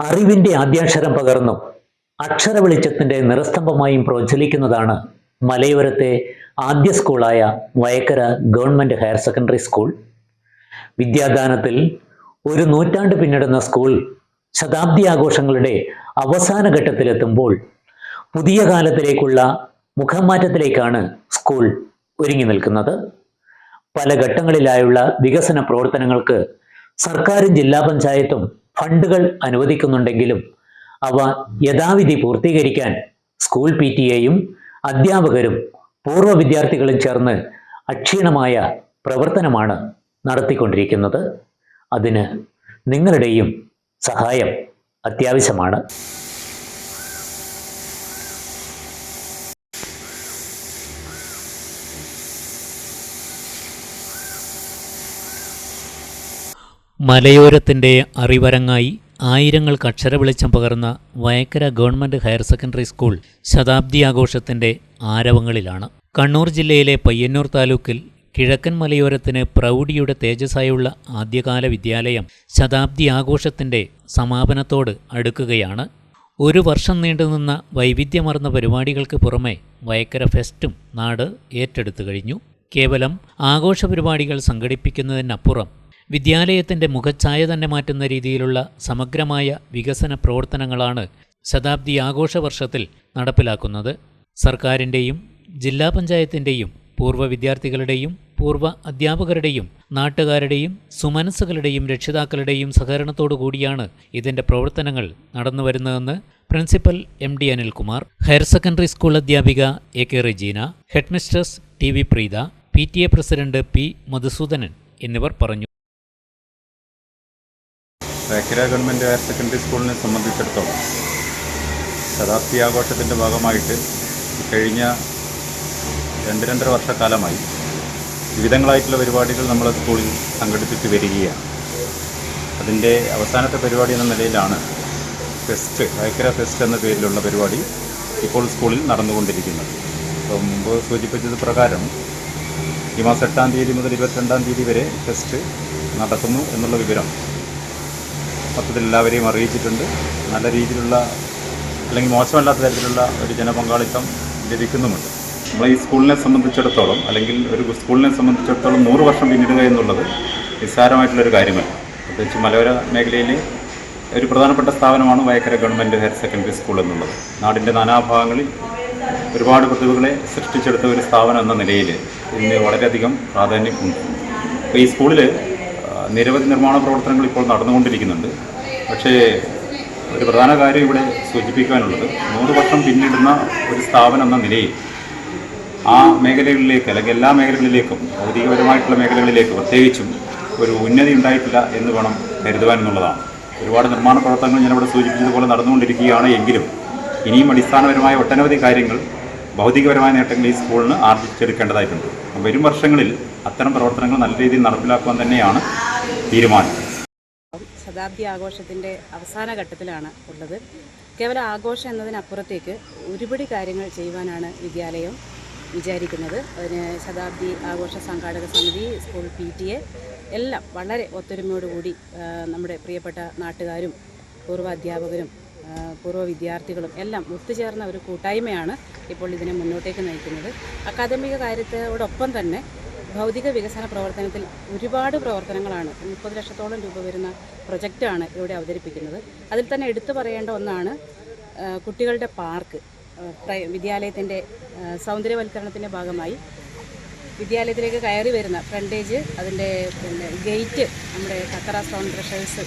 അറിവിന്റെ ആദ്യാക്ഷരം പകർന്നും. അക്ഷര വെളിച്ചത്തിന്റെ നിറസ്തംഭമായും പ്രോജ്വലിക്കുന്നതാണ് മലയോരത്തെ ആദ്യ സ്കൂളായ Vayakkara government higher secondary school. വിദ്യാദാനത്തിൽ ഒരു നൂറ്റാണ്ട് പിന്നിടുന്ന സ്കൂൾ ശതാബ്ദി ആഘോഷങ്ങളുടെ അവസാന ഘട്ടത്തിലെത്തുമ്പോൾ പുതിയ കാലത്തിലേക്കുള്ള മുഖമാറ്റത്തിലേക്കാണ് സ്കൂൾ ഒരുങ്ങി നിൽക്കുന്നത്. പല ഘട്ടങ്ങളിലായുള്ള വികസന പ്രവർത്തനങ്ങൾക്ക് സർക്കാരും ജില്ലാ പഞ്ചായത്തും ഫണ്ടുകൾ അനുവദിക്കുന്നുണ്ടെങ്കിലും അവ യഥാവിധി പൂർത്തീകരിക്കാൻ സ്കൂൾ പി ടി എയും അധ്യാപകരും പൂർവ വിദ്യാർത്ഥികളും ചേർന്ന് അക്ഷീണമായ പ്രവർത്തനമാണ് നടത്തിക്കൊണ്ടിരിക്കുന്നത്. അതിന് നിങ്ങളുടെയും സഹായം അത്യാവശ്യമാണ്. മലയോരത്തിന്റെ അറിവരങ്ങായി ആയിരങ്ങൾക്ക് അക്ഷരവെളിച്ചം പകർന്ന Vayakkara government higher secondary school ശതാബ്ദി ആഘോഷത്തിന്റെ ആരവങ്ങളിലാണ്. കണ്ണൂർ ജില്ലയിലെ പയ്യന്നൂർ താലൂക്കിൽ കിഴക്കൻ മലയോരത്തിന് പ്രൗഢിയുടെ തേജസ്സായുള്ള ആദ്യകാല വിദ്യാലയം ശതാബ്ദി ആഘോഷത്തിന്റെ സമാപനത്തോട് അടുക്കുകയാണ്. ഒരു വർഷം നീണ്ടുനിന്ന വൈവിധ്യമർന്ന പരിപാടികൾക്ക് പുറമെ വയക്കര ഫെസ്റ്റും നാട് ഏറ്റെടുത്തു കഴിഞ്ഞു. കേവലം ആഘോഷ പരിപാടികൾ സംഘടിപ്പിക്കുന്നതിനപ്പുറം വിദ്യാലയത്തിന്റെ മുഖച്ഛായ തന്നെ മാറ്റുന്ന രീതിയിലുള്ള സമഗ്രമായ വികസന പ്രവർത്തനങ്ങളാണ് ശതാബ്ദി ആഘോഷ വർഷത്തിൽ നടപ്പിലാക്കുന്നത്. സർക്കാരിന്റെയും ജില്ലാ പഞ്ചായത്തിന്റെയും പൂർവ വിദ്യാർത്ഥികളുടെയും പൂർവ അധ്യാപകരുടെയും നാട്ടുകാരുടെയും സുമനസ്സുകളുടെയും രക്ഷിതാക്കളുടെയും സഹകരണത്തോടു കൂടിയാണ് ഇതിന്റെ പ്രവർത്തനങ്ങൾ നടന്നു നടന്നുവരുന്നതെന്ന് principal M D Anilkumar higher secondary school അധ്യാപിക A K Regina headmistress T V Preetha P T A president P Madhusoodanan എന്നിവർ പറഞ്ഞു. വേക്കര ഗവൺമെന്റ് ഹയർ സെക്കൻഡറി സ്കൂളിനെ സംബന്ധിച്ചിടത്തോളം ശതാബ്ദി ആഘോഷത്തിന്റെ ഭാഗമായിട്ട് കഴിഞ്ഞ രണ്ട് രണ്ടര വർഷക്കാലമായി വിവിധങ്ങളായിട്ടുള്ള പരിപാടികൾ നമ്മൾ സ്കൂളിൽ സംഘടിപ്പിച്ച് വരികയാണ്. അതിന്റെ അവസാനത്തെ പരിപാടി എന്ന നിലയിലാണ് ഫെസ്റ്റ് വേക്കര ഫെസ്റ്റ് എന്ന പേരിലുള്ള പരിപാടി ഇപ്പോൾ സ്കൂളിൽ നടന്നുകൊണ്ടിരിക്കുന്നത്. അപ്പോൾ മുമ്പ് സൂചിപ്പിച്ചത് പ്രകാരം ഈ മാസം എട്ടാം തീയതി മുതൽ ഇരുപത്തിരണ്ടാം തീയതി വരെ ഫെസ്റ്റ് നടക്കുന്നു എന്നുള്ള വിവരം മൊത്തത്തിൽ എല്ലാവരെയും അറിയിച്ചിട്ടുണ്ട്. നല്ല രീതിയിലുള്ള അല്ലെങ്കിൽ മോശമല്ലാത്ത തരത്തിലുള്ള ഒരു ജനപങ്കാളിത്തം ലഭിക്കുന്നുമുണ്ട്. നമ്മളെ ഈ സ്കൂളിനെ സംബന്ധിച്ചിടത്തോളം അല്ലെങ്കിൽ ഒരു സ്കൂളിനെ സംബന്ധിച്ചിടത്തോളം നൂറ് വർഷം പിന്നിടുക എന്നുള്ളത് നിസ്സാരമായിട്ടുള്ളൊരു കാര്യമല്ല. പ്രത്യേകിച്ച് മലയോര മേഖലയിലെ ഒരു പ്രധാനപ്പെട്ട സ്ഥാപനമാണ് Vayakkara government higher secondary school എന്നുള്ളത്. നാടിന്റെ നാനാഭാഗങ്ങളിൽ ഒരുപാട് പ്രതിഭകളെ സൃഷ്ടിച്ചെടുത്ത ഒരു സ്ഥാപനം എന്ന നിലയിൽ ഇന്ന് വളരെയധികം പ്രാധാന്യം ഉണ്ട് അപ്പോൾ ഈ സ്കൂളിൽ നിരവധി നിർമ്മാണ പ്രവർത്തനങ്ങൾ ഇപ്പോൾ നടന്നുകൊണ്ടിരിക്കുന്നുണ്ട്. പക്ഷേ ഒരു പ്രധാന കാര്യം ഇവിടെ സൂചിപ്പിക്കാനുള്ളത്. നൂറ് വർഷം പിന്നിടുന്ന ഒരു സ്ഥാപനം എന്ന നിലയിൽ ആ മേഖലകളിലേക്ക് അല്ലെങ്കിൽ എല്ലാ മേഖലകളിലേക്കും ഭൗതികപരമായിട്ടുള്ള മേഖലകളിലേക്ക് പ്രത്യേകിച്ചും ഒരു ഉന്നതി ഉണ്ടായിട്ടില്ല എന്ന് വേണം കരുതുവാൻ എന്നുള്ളതാണ്. ഒരുപാട് നിർമ്മാണ പ്രവർത്തനങ്ങൾ ഞാനിവിടെ സൂചിപ്പിച്ചതുപോലെ നടന്നുകൊണ്ടിരിക്കുകയാണ് എങ്കിലും ഇനിയും അടിസ്ഥാനപരമായ ഒട്ടനവധി കാര്യങ്ങൾ ഭൗതികപരമായ നേട്ടങ്ങൾ ഈ സ്കൂളിന് ആർജിച്ചെടുക്കേണ്ടതായിട്ടുണ്ട് വരും വർഷങ്ങളിൽ അത്തരം പ്രവർത്തനങ്ങൾ നല്ല രീതിയിൽ നടപ്പിലാക്കുവാൻ തന്നെയാണ് തീരുമാനം. ശതാബ്ദി ആഘോഷത്തിന്റെ അവസാന ഘട്ടത്തിലാണ് ഉള്ളത്. കേവലം ആഘോഷം എന്നതിനപ്പുറത്തേക്ക് ഒരുപടി കാര്യങ്ങൾ ചെയ്യുവാനാണ് വിദ്യാലയം വിചാരിക്കുന്നത്. അതിന് ശതാബ്ദി ആഘോഷ സംഘാടക സമിതി സ്കൂൾ പി ടി എ എല്ലാം വളരെ ഒത്തൊരുമയോടുകൂടി നമ്മുടെ പ്രിയപ്പെട്ട നാട്ടുകാരും പൂർവ അധ്യാപകരും പൂർവ വിദ്യാർത്ഥികളും എല്ലാം ഒത്തുചേർന്ന ഒരു കൂട്ടായ്മയാണ് ഇപ്പോൾ ഇതിനെ മുന്നോട്ടേക്ക് നയിക്കുന്നത്. അക്കാദമിക കാര്യത്തോടൊപ്പം തന്നെ ഭൗതിക വികസന പ്രവർത്തനത്തിൽ ഒരുപാട് പ്രവർത്തനങ്ങളാണ്. മുപ്പത് ലക്ഷത്തോളം രൂപ വരുന്ന പ്രൊജക്റ്റാണ് ഇവിടെ അവതരിപ്പിക്കുന്നത്. അതിൽ തന്നെ എടുത്തു പറയേണ്ട ഒന്നാണ് കുട്ടികളുടെ പാർക്ക്. വിദ്യാലയത്തിന്റെ സൗന്ദര്യവൽക്കരണത്തിന്റെ ഭാഗമായി വിദ്യാലയത്തിലേക്ക് കയറി വരുന്ന ഫ്രണ്ടേജ് അതിന്റെ പിന്നെ ഗേറ്റ് നമ്മുടെ കത്തറ സൗണ്ട് ക്രഷേഴ്സ്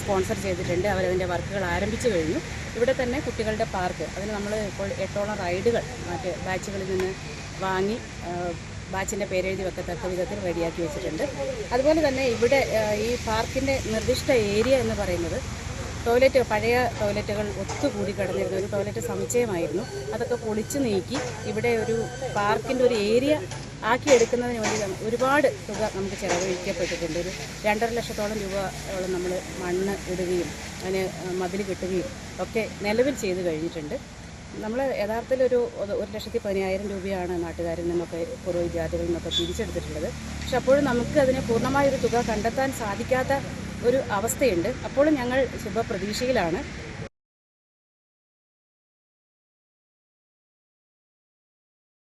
സ്പോൺസർ ചെയ്തിട്ടുണ്ട്. അവരതിന്റെ വർക്കുകൾ ആരംഭിച്ചു കഴിഞ്ഞു. ഇവിടെ തന്നെ കുട്ടികളുടെ പാർക്ക്. അതിന് നമ്മൾ ഇപ്പോൾ എട്ടോളം റൈഡുകൾ മറ്റ് ബാച്ചുകളിൽ നിന്ന് വാങ്ങി ബാച്ചിന്റെ പേരെഴുതി വെക്കത്തക്ക വിധത്തിൽ റെഡിയാക്കി വെച്ചിട്ടുണ്ട്. അതുപോലെ തന്നെ ഇവിടെ ഈ പാർക്കിന്റെ നിർദ്ദിഷ്ട ഏരിയ എന്ന് പറയുന്നത് ടോയ്ലറ്റ് പഴയ ടോയ്ലറ്റുകൾ ഒത്തുകൂടി കിടന്നിരുന്ന ഒരു ടോയ്ലറ്റ് സമുച്ചയമായിരുന്നു. അതൊക്കെ പൊളിച്ചു നീക്കി ഇവിടെ ഒരു പാർക്കിന്റെ ഒരു ഏരിയ ആക്കിയെടുക്കുന്നതിന് വേണ്ടി ഒരുപാട് തുക നമുക്ക് ചിലവഴിക്കപ്പെട്ടിട്ടുണ്ട്. ഒരു രണ്ടര ലക്ഷത്തോളം രൂപയോളം നമ്മൾ മണ്ണ് ഇടുകയും അതിന് മതിൽ കെട്ടുകയും ഒക്കെ നിലവിൽ ചെയ്ത് കഴിഞ്ഞിട്ടുണ്ട്. നമ്മൾ യഥാർത്ഥത്തിൽ ഒരു ഒരു ലക്ഷത്തി പതിനായിരം രൂപയാണ് നാട്ടുകാരിൽ നിന്നൊക്കെ പൂർവ വിദ്യാർത്ഥികളിൽ നിന്നൊക്കെ തിരിച്ചെടുത്തിട്ടുള്ളത് പക്ഷെ അപ്പോഴും നമുക്ക് അതിനെ പൂർണമായൊരു തുക കണ്ടെത്താൻ സാധിക്കാത്ത ഒരു അവസ്ഥയുണ്ട്. അപ്പോഴും ഞങ്ങൾ ശുഭപ്രതീക്ഷയിലാണ്.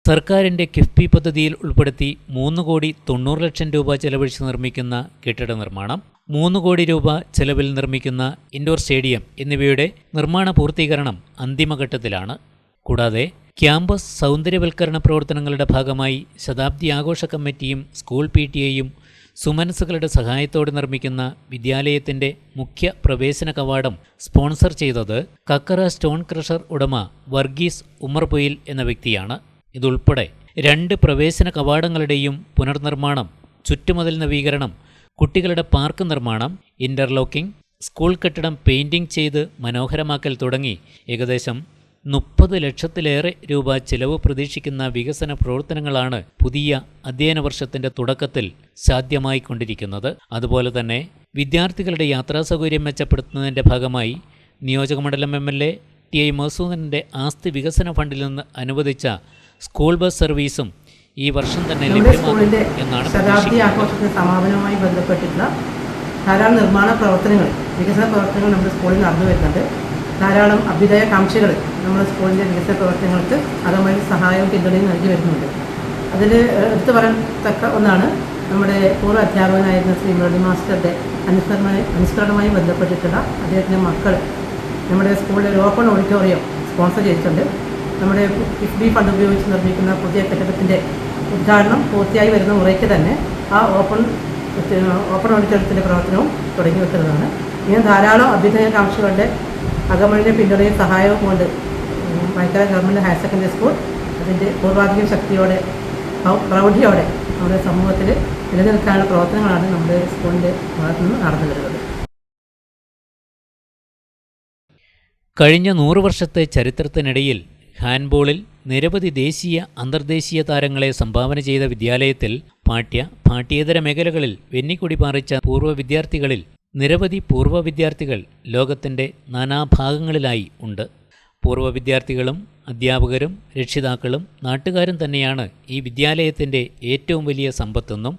സർക്കാരിന്റെ കിഫ്ബി പദ്ധതിയിൽ ഉൾപ്പെടുത്തി മൂന്ന് കോടി തൊണ്ണൂറ് ലക്ഷം രൂപ ചെലവഴിച്ച് നിർമ്മിക്കുന്ന കെട്ടിട നിർമ്മാണം മൂന്ന് കോടി രൂപ ചെലവിൽ നിർമ്മിക്കുന്ന ഇൻഡോർ സ്റ്റേഡിയം എന്നിവയുടെ നിർമ്മാണ പൂർത്തീകരണം അന്തിമഘട്ടത്തിലാണ്. കൂടാതെ ക്യാമ്പസ് സൗന്ദര്യവൽക്കരണ പ്രവർത്തനങ്ങളുടെ ഭാഗമായി ശതാബ്ദി ആഘോഷ കമ്മിറ്റിയും സ്കൂൾ പി ടി എയും സുമനസ്സുകളുടെ സഹായത്തോടെ നിർമ്മിക്കുന്ന വിദ്യാലയത്തിന്റെ മുഖ്യ പ്രവേശന കവാടം സ്പോൺസർ ചെയ്തത് കക്കറ സ്റ്റോൺ ക്രഷർ ഉടമ വർഗീസ് ഉമർപൊയിൽ എന്ന വ്യക്തിയാണ്. ഇതുൾപ്പെടെ രണ്ട് പ്രവേശന കവാടങ്ങളുടെയും പുനർനിർമ്മാണം ചുറ്റുമതിൽ നവീകരണം കുട്ടികളുടെ പാർക്ക് നിർമ്മാണം ഇന്റർലോക്കിംഗ് സ്കൂൾ കെട്ടിടം പെയിന്റിംഗ് ചെയ്ത് മനോഹരമാക്കൽ തുടങ്ങി. ഏകദേശം മുപ്പത് ലക്ഷത്തിലേറെ രൂപ ചിലവ് പ്രതീക്ഷിക്കുന്ന വികസന പ്രവർത്തനങ്ങളാണ് പുതിയ അധ്യയന വർഷത്തിന്റെ തുടക്കത്തിൽ സാധ്യമായിക്കൊണ്ടിരിക്കുന്നത് അതുപോലെ തന്നെ വിദ്യാർത്ഥികളുടെ യാത്രാ സൗകര്യം മെച്ചപ്പെടുത്തുന്നതിന്റെ ഭാഗമായി നിയോജകമണ്ഡലം M L A T I മസൂദിന്റെ ആസ്തി വികസന ഫണ്ടിൽ നിന്ന് അനുവദിച്ച സ്കൂൾ ബസ് സർവീസും ഈ വർഷം തന്നെ ലഭ്യമാകും എന്നാണ് ശതാബ്ദി ആഘോഷത്തിന് സമാപനവുമായി ബന്ധപ്പെട്ടിട്ടുള്ള ധാരാളം നിർമ്മാണ പ്രവർത്തനങ്ങൾ വികസന പ്രവർത്തനങ്ങൾ നമ്മുടെ സ്കൂളിൽ നടന്നു വരുന്നുണ്ട്. ധാരാളം അഭ്യുദയ കാംക്ഷകൾ നമ്മുടെ സ്കൂളിന്റെ വികസന പ്രവർത്തനങ്ങൾക്ക് അതുമായി സഹായവും പിന്തുണയും നൽകി വരുന്നുണ്ട്. അതിൽ എടുത്തു പറയത്തക്ക ഒന്നാണ് നമ്മുടെ പൂർവ അധ്യാപകനായിരുന്ന ശ്രീ മുരളി മാസ്റ്ററുടെ അനുസ്മരണമായി അനുസ്മരണവുമായി ബന്ധപ്പെട്ടിട്ടുള്ള അദ്ദേഹത്തിന്റെ മക്കൾ നമ്മുടെ സ്കൂളിലെ ഒരു ഓപ്പൺ ഓഡിറ്റോറിയം സ്പോൺസർ ചെയ്തിട്ടുണ്ട്. നമ്മുടെ കിഫ്ബി ഫണ്ട് ഉപയോഗിച്ച് നിർമ്മിക്കുന്ന പുതിയ കെട്ടിടത്തിന്റെ ഉദ്ഘാടനം പൂർത്തിയായി വരുന്ന മുറയ്ക്ക് തന്നെ ആ ഓപ്പൺ ഓപ്പൺ ഓഡിറ്റോറിയത്തിന്റെ പ്രവർത്തനവും തുടങ്ങി വെക്കുന്നതാണ്. ഇങ്ങനെ ധാരാളം അഭ്യുദയകാംക്ഷികളുടെ അകമഴിഞ്ഞ പിന്തുണയും സഹായവും കൊണ്ട് Vaikkara government higher secondary school അതിന്റെ പൂർവാധികം ശക്തിയോടെ പ്രൗ- പ്രൗഢിയോടെ നമ്മുടെ സമൂഹത്തിൽ നിലനിൽക്കാനുള്ള പ്രവർത്തനങ്ങളാണ് നമ്മുടെ സ്കൂളിന്റെ ഭാഗത്തു നിന്ന് നടന്നു വരുന്നത്. കഴിഞ്ഞ നൂറു വർഷത്തെ ചരിത്രത്തിനിടയിൽ ഹാൻഡ്ബോളിൽ നിരവധി ദേശീയ അന്തർദേശീയ താരങ്ങളെ സംഭാവന ചെയ്ത വിദ്യാലയത്തിൽ പാഠ്യ പാഠ്യേതര മേഖലകളിൽ വെന്നിക്കൊടി പാറിച്ച പൂർവ വിദ്യാർത്ഥികളിൽ നിരവധി പൂർവ വിദ്യാർത്ഥികൾ ലോകത്തിന്റെ നാനാഭാഗങ്ങളിലായി ഉണ്ട്. പൂർവ വിദ്യാർത്ഥികളും അധ്യാപകരും രക്ഷിതാക്കളും നാട്ടുകാരും തന്നെയാണ് ഈ വിദ്യാലയത്തിന്റെ ഏറ്റവും വലിയ സമ്പത്തെന്നും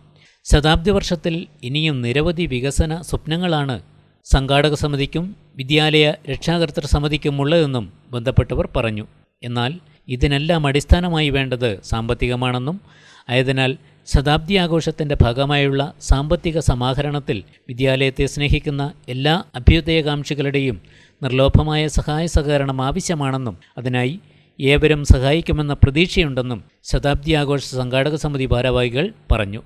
ശതാബ്ദി വർഷത്തിൽ ഇനിയും നിരവധി വികസന സ്വപ്നങ്ങളാണ് സംഘാടക സമിതിക്കും വിദ്യാലയ രക്ഷാകർത്തൃ സമിതിക്കുമുള്ളതെന്നും ബന്ധപ്പെട്ടവർ പറഞ്ഞു. എന്നാൽ ഇതിനെല്ലാം അടിസ്ഥാനമായി വേണ്ടത് സാമ്പത്തികമാണെന്നും ആയതിനാൽ ശതാബ്ദി ആഘോഷത്തിന്റെ ഭാഗമായുള്ള സാമ്പത്തിക സമാഹരണത്തിൽ വിദ്യാലയത്തെ സ്നേഹിക്കുന്ന എല്ലാ അഭ്യുദയകാംക്ഷികളുടെയും നിർലോഭമായ സഹായ സഹകരണം ആവശ്യമാണെന്നും അതിനായി ഏവരും സഹായിക്കുമെന്ന പ്രതീക്ഷയുണ്ടെന്നും ശതാബ്ദി ആഘോഷ സംഘാടക സമിതി ഭാരവാഹികൾ പറഞ്ഞു.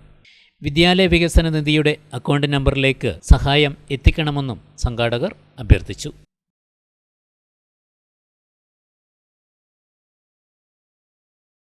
വിദ്യാലയ വികസന നിധിയുടെ അക്കൗണ്ട് നമ്പറിലേക്ക് സഹായം എത്തിക്കണമെന്നും സംഘാടകർ അഭ്യർത്ഥിച്ചു.